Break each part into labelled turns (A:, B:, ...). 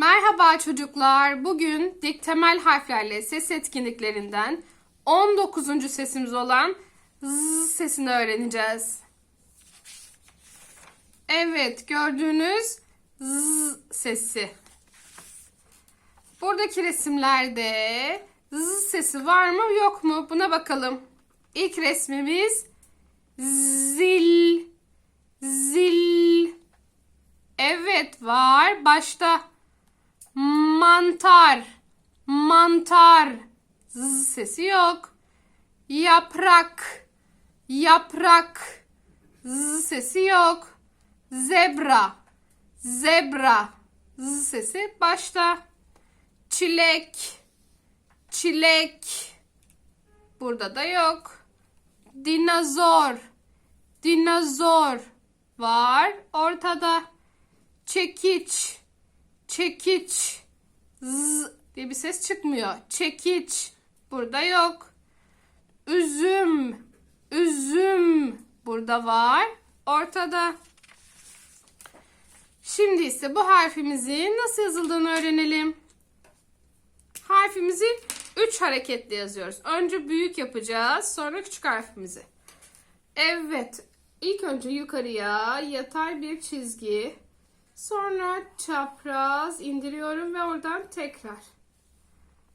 A: Merhaba çocuklar. Bugün dik temel harflerle ses etkinliklerinden 19. sesimiz olan z sesini öğreneceğiz. Evet, gördüğünüz z sesi. Buradaki resimlerde z sesi var mı yok mu? Buna bakalım. İlk resmimiz zil. Zil. Evet var. Başta mantar. Mantar. Z sesi yok. Yaprak. Yaprak. Z sesi yok. Zebra. Zebra. Z sesi başta. Çilek. Çilek. Burada da yok. Dinozor. Dinozor var ortada. Çekiç. Çekiç. Z diye bir ses çıkmıyor. Çekiç. Burada yok. Üzüm. Üzüm. Burada var. Ortada. Şimdi ise bu harfimizin nasıl yazıldığını öğrenelim. Harfimizi 3 hareketle yazıyoruz. Önce büyük yapacağız, sonra küçük harfimizi. Evet, ilk önce yukarıya yatay bir çizgi, sonra çapraz indiriyorum ve oradan tekrar.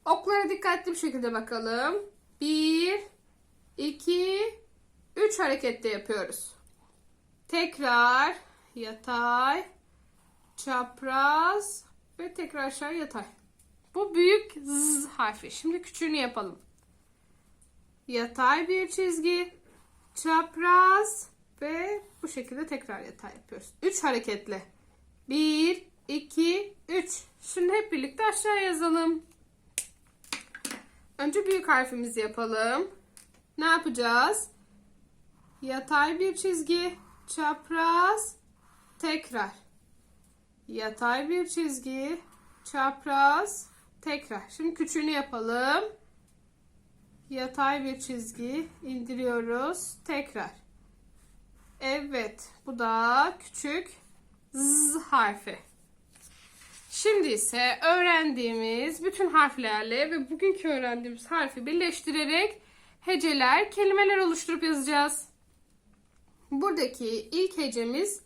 A: Oklara dikkatli bir şekilde bakalım. 1 2 3 hareketle yapıyoruz. Tekrar yatay, çapraz ve tekrar aşağı yatay. Bu büyük z harfi. Şimdi küçüğünü yapalım. Yatay bir çizgi, çapraz ve bu şekilde tekrar yatay yapıyoruz. 3 hareketle. 1, 2, 3. Şimdi hep birlikte aşağı yazalım. Önce büyük harfimizi yapalım. Ne yapacağız? Yatay bir çizgi, çapraz, tekrar. Yatay bir çizgi, çapraz, tekrar. Şimdi küçüğünü yapalım. Yatay bir çizgi indiriyoruz. Tekrar. Evet, bu da küçük z harfi. Şimdi ise öğrendiğimiz bütün harflerle ve bugünkü öğrendiğimiz harfi birleştirerek heceler, kelimeler oluşturup yazacağız. Buradaki ilk hecemiz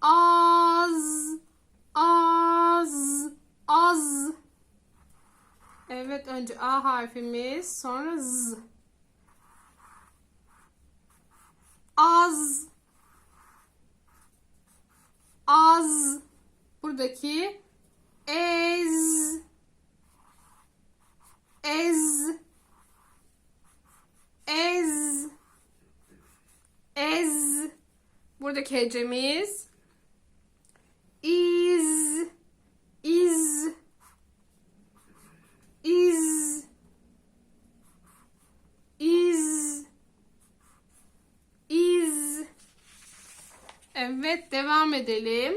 A: az, az, az. Evet önce A harfimiz sonra Z. Az. Az. Buradaki ez. Ez. Ez. Ez. Buradaki hecemiz iz. İz. İz. İz. İz. Evet devam edelim.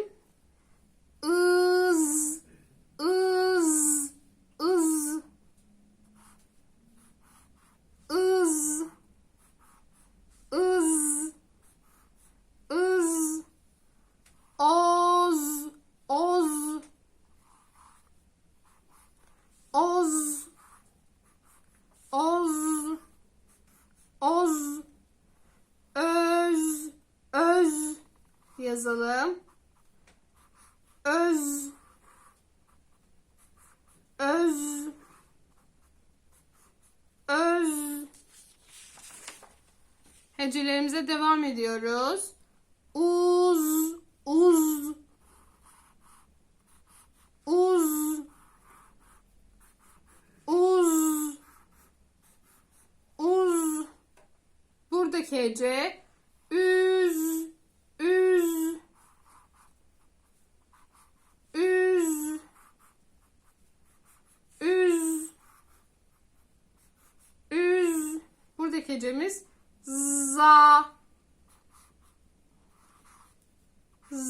A: Iz. Iz. Iz. Iz. Iz. Iz. Oz. Oz. Oz. Oz. Oz. Öz. Öz. Yazalım. Öz. Öz. Öz. Hecelerimize devam ediyoruz. Uz.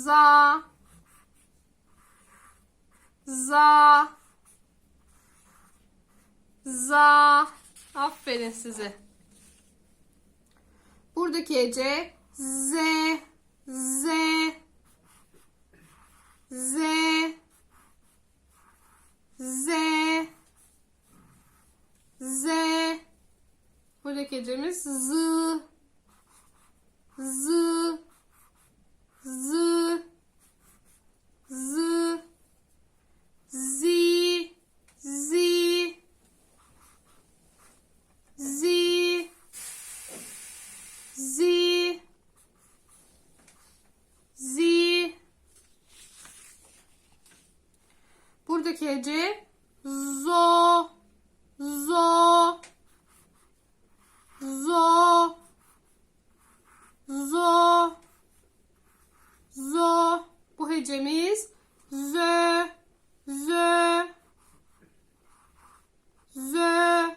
A: za. Za. Za. Aferin size. Buradaki hece z z z z z. Buradaki hecemiz z z. Z. Z. Zi. Zi. Zi. Zi. Zi. Buradaki hece zo. Zo. Zo. Zo. Zo. Bu hecemiz zö. Zö. Zö.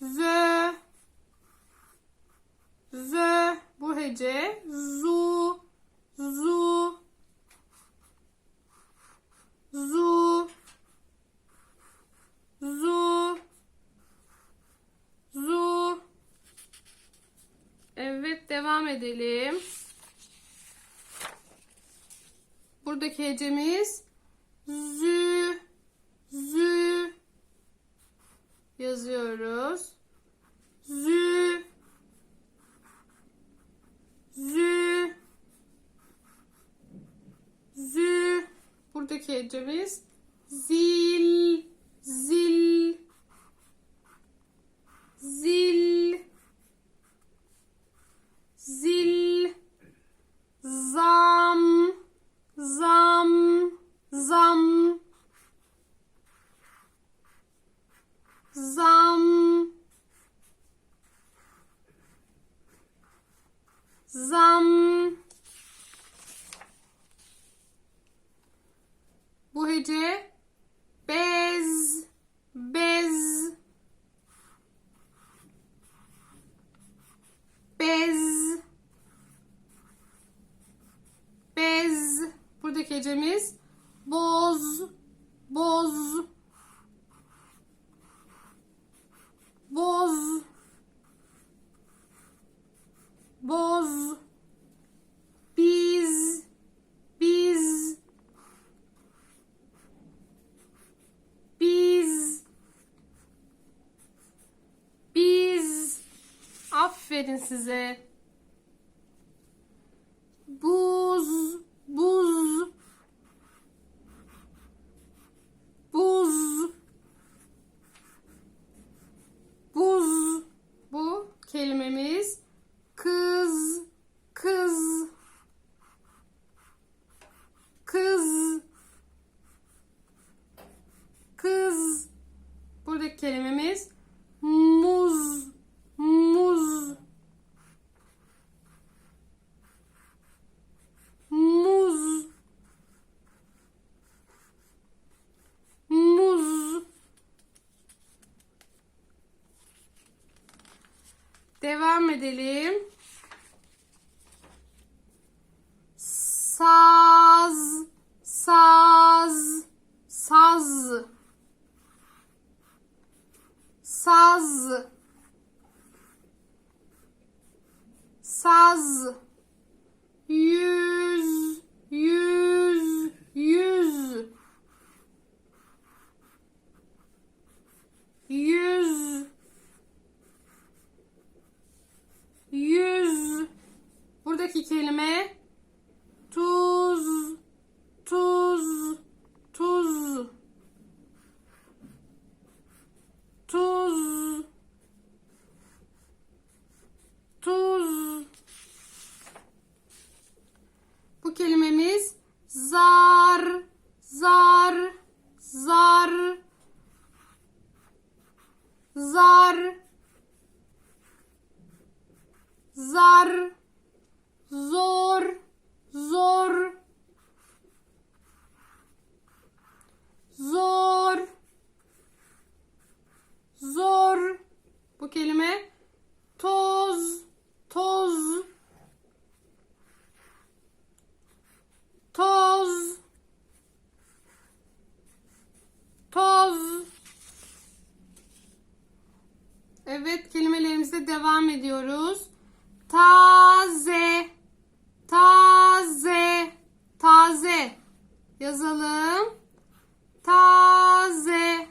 A: Zö. Zö. Bu hece zu. Zu. Zu. Zu. Zu. Evet devam edelim. Buradaki hecemiz zü. Zü. Yazıyoruz. Zü. Zü. Zü. Buradaki hecemiz zil. Hece bez. Bez. Bez. Bez. Buradaki hecemiz boz. Boz. Boz. Boz. Biz. Biz. Biz. Biz. Aferin size. Buz. Buz. Buz. Buz. Bu kelimemiz kız. Kız. Kız. Kız. Buradaki kelimemiz muz. Muz. Muz. Muz. Devam edelim. Saz. Saz. Saz. Saz. Saz. Yüz. Yüz. Yüz. Yüz. Yüz. Buradaki kelime tuz. Tuz. Tuz. Tuz. Tuz. Bu kelimemiz zar. Zar. Zar. Zar. Zar. Zor. Zor. Zor. Zor. Bu kelime toz. Toz. Toz. Toz. Evet kelimelerimize devam ediyoruz. Taze. Taze. Taze. Yazalım. Taze.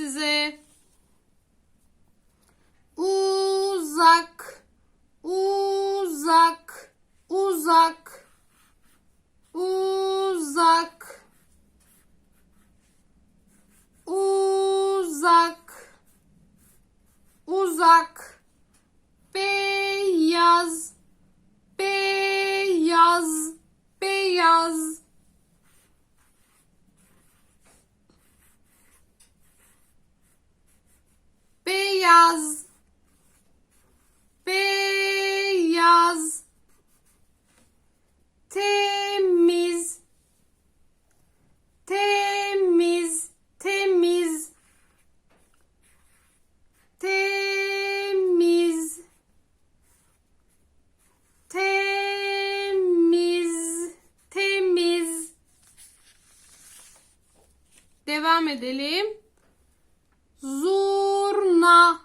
A: Aferin devam edelim. Zurna.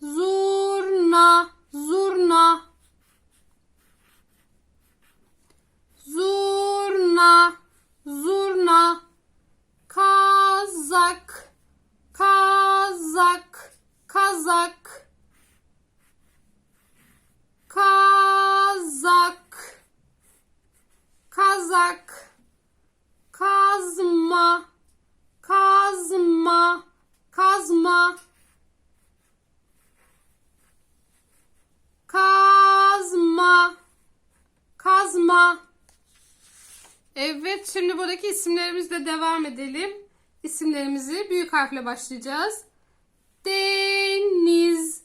A: Zurna. Zurna. Zurna. Zurna. Kazak. Kazak. Kazak. Kazak. Kazak. Kazma kazma. Kazma. Kazma. Kazma. Evet şimdi buradaki isimlerimizle devam edelim. İsimlerimizi büyük harfle başlayacağız. Deniz.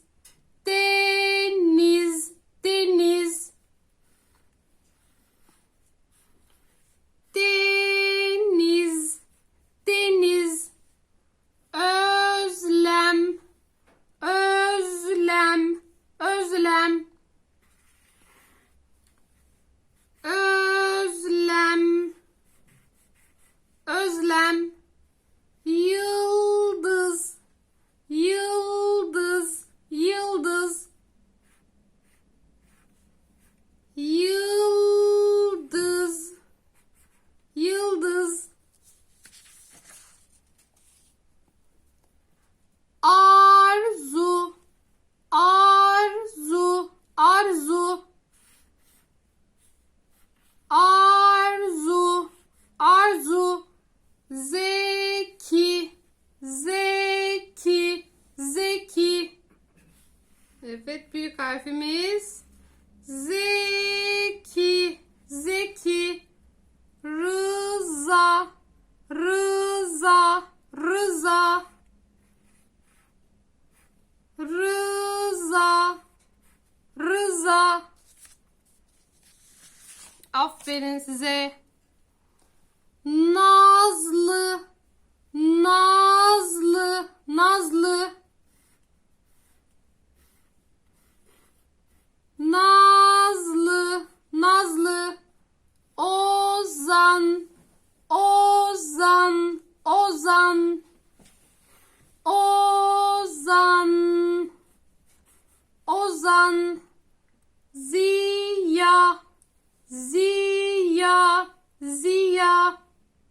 A: Deniz. Deniz. Deniz Deniz. Özlem. Özlem. Özlem. Özlem Özlem Yıldız Yıldız Yıldız Yıldız Yıldız Arzu Arzu Arzu Arzu Arzu Zeki Zeki Zeki Evet büyük harfimiz Zeki Zeki Rıza Rıza Rıza. Rıza. Rıza. Aferin size. Nazlı. Nazlı. Nazlı. Nazlı. Nazlı. Ozan. Ozan. Ozan Ozan. Ozan. Ziya. Ziya. Ziya.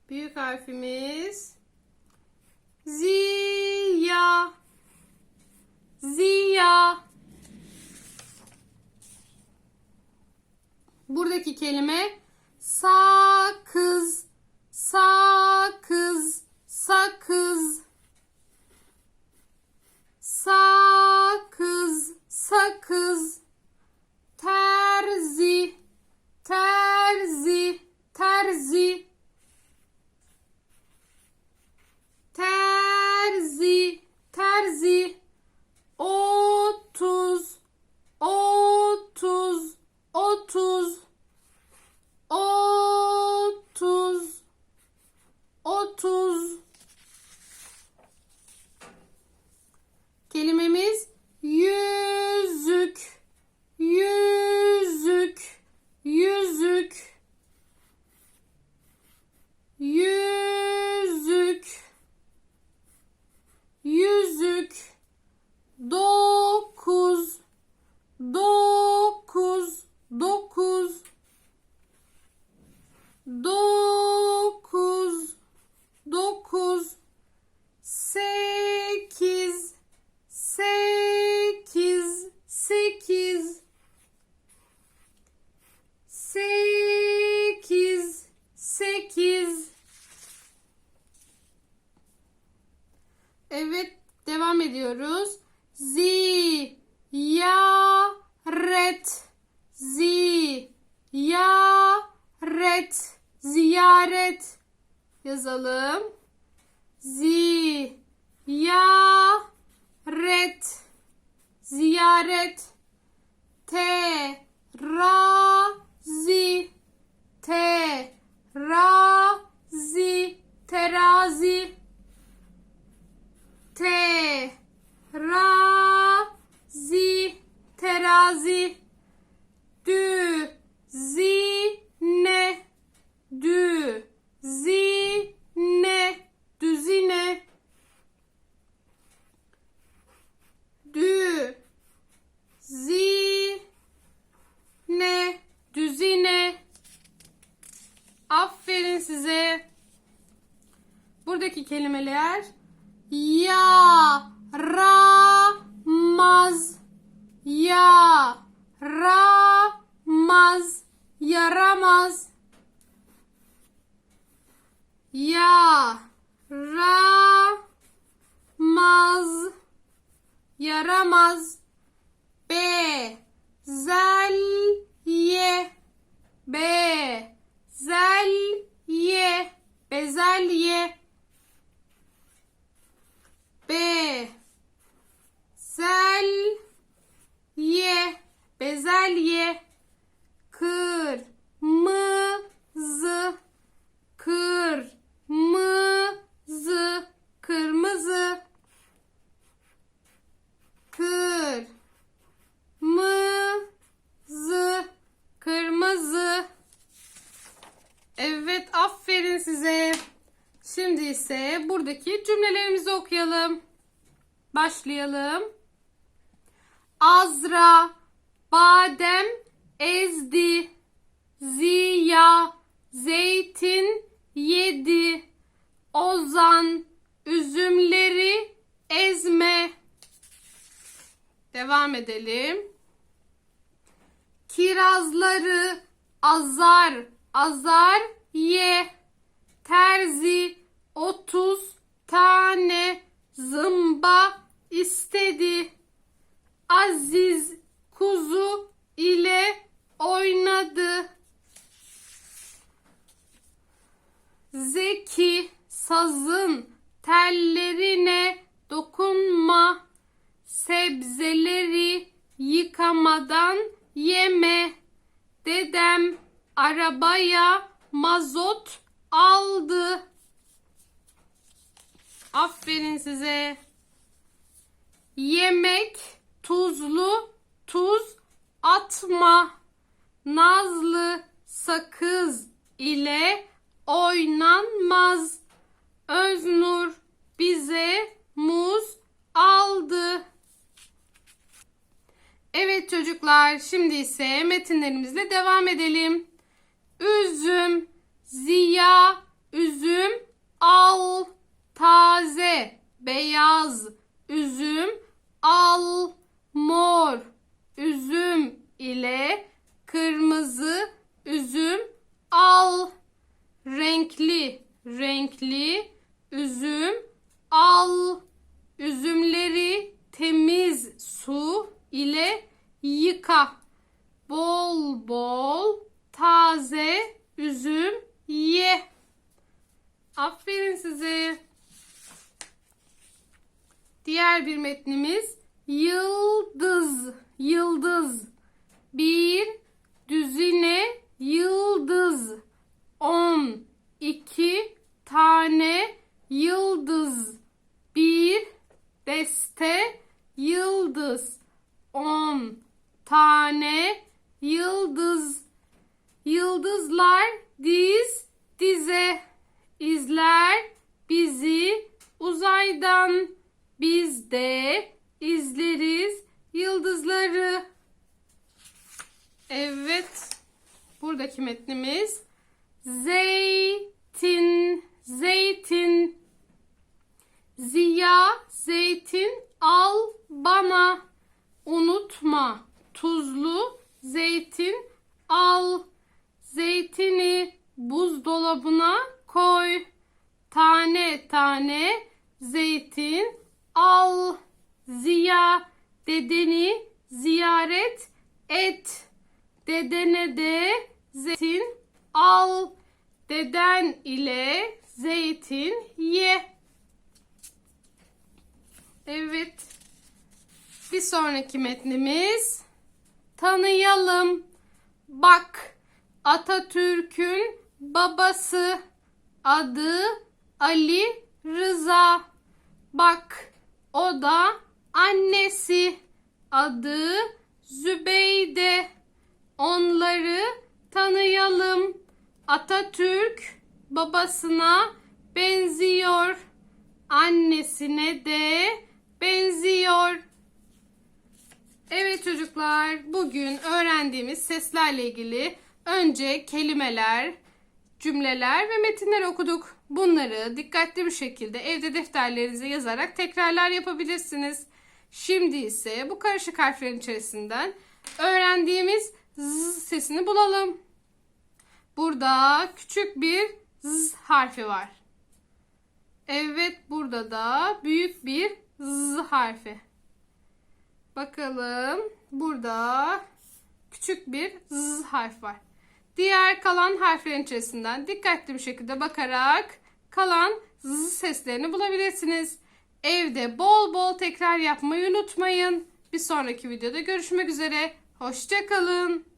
A: Büyük harfimiz. Ziya. Ziya. Buradaki kelime sakız. Sakız. Sakız. Sakız. Sakız. Terzi. Terzi. Terzi. Terzi. Terzi. Otuz. Otuz. Otuz. Otuz. Otuz. Kelimemiz yüzük. Yüzük. Yüzük. Yüzük. Yüzük. Dokuz. Dokuz. Dokuz. Dokuz. Dokuz. Sekiz. Sekiz. Sekiz. Sekiz. Sekiz. Evet, devam ediyoruz. Zi, ya, ret, zi, ya, ret, ziyaret yazalım. Zi, ya, ret, ziyaret, te, ra, zi, te, ra, zi, terazi. Te ra zi terazi. Dü zi ne dü zi ne düzine dü zi ne düzine. Aferin size. Buradaki kelimeler ya ramaz ya ramaz yaramaz ya ramaz yaramaz. Be zelye be zelye bezelye. Be zel ye bezelye kır mı zı kır mı zı kırmızı kır mı zı kırmızı Evet aferin size. Şimdi ise buradaki cümlelerimizi okuyalım. Başlayalım. Azra badem ezdi. Ziya zeytin yedi. Ozan üzümleri ezme. Devam edelim. Kirazları azar azar ye. Terzi 30 tane zımba istedi. Aziz kuzu ile oynadı. Zeki sazın tellerine dokunma. Sebzeleri yıkamadan yeme. Dedem arabaya mazot aldı. Aferin size. Yemek tuzlu, tuz atma. Nazlı sakız ile oynanmaz. Öznur bize muz aldı. Evet çocuklar, şimdi ise metinlerimizle devam edelim. Üzüm, ziya, üzüm al. Taze, beyaz, üzüm al. Mor, üzüm ile kırmızı üzüm al. Renkli, renkli üzüm al. Üzümleri temiz su ile yıka. Bol bol taze üzüm ye. Aferin size. Diğer bir metnimiz yıldız. Yıldız. Bir düzine yıldız. On iki tane yıldız. Bir deste yıldız. On tane yıldız. Yıldızlar diz dize izler bizi uzaydan. Biz de izleriz yıldızları. Evet. Buradaki metnimiz zeytin zeytin Ziya zeytin al bana. Unutma tuzlu zeytin al. Zeytini buzdolabına koy. Tane tane zeytin al. Ziya dedeni ziyaret et. Dedene de zeytin al. Deden ile zeytin ye. Evet. Bir sonraki metnimiz tanıyalım. Bak Atatürk'ün babası adı Ali Rıza. Bak o da annesi adı Zübeyde. Onları tanıyalım. Atatürk babasına benziyor. Annesine de benziyor. Evet çocuklar, bugün öğrendiğimiz seslerle ilgili önce kelimeler, cümleler ve metinler okuduk. Bunları dikkatli bir şekilde evde defterlerinize yazarak tekrarlar yapabilirsiniz. Şimdi ise bu karışık harflerin içerisinden öğrendiğimiz z sesini bulalım. Burada küçük bir z harfi var. Evet burada da büyük bir z harfi. Bakalım burada küçük bir z harf var. Diğer kalan harflerin içerisinden dikkatli bir şekilde bakarak kalan z seslerini bulabilirsiniz. Evde bol bol tekrar yapmayı unutmayın. Bir sonraki videoda görüşmek üzere. Hoşçakalın.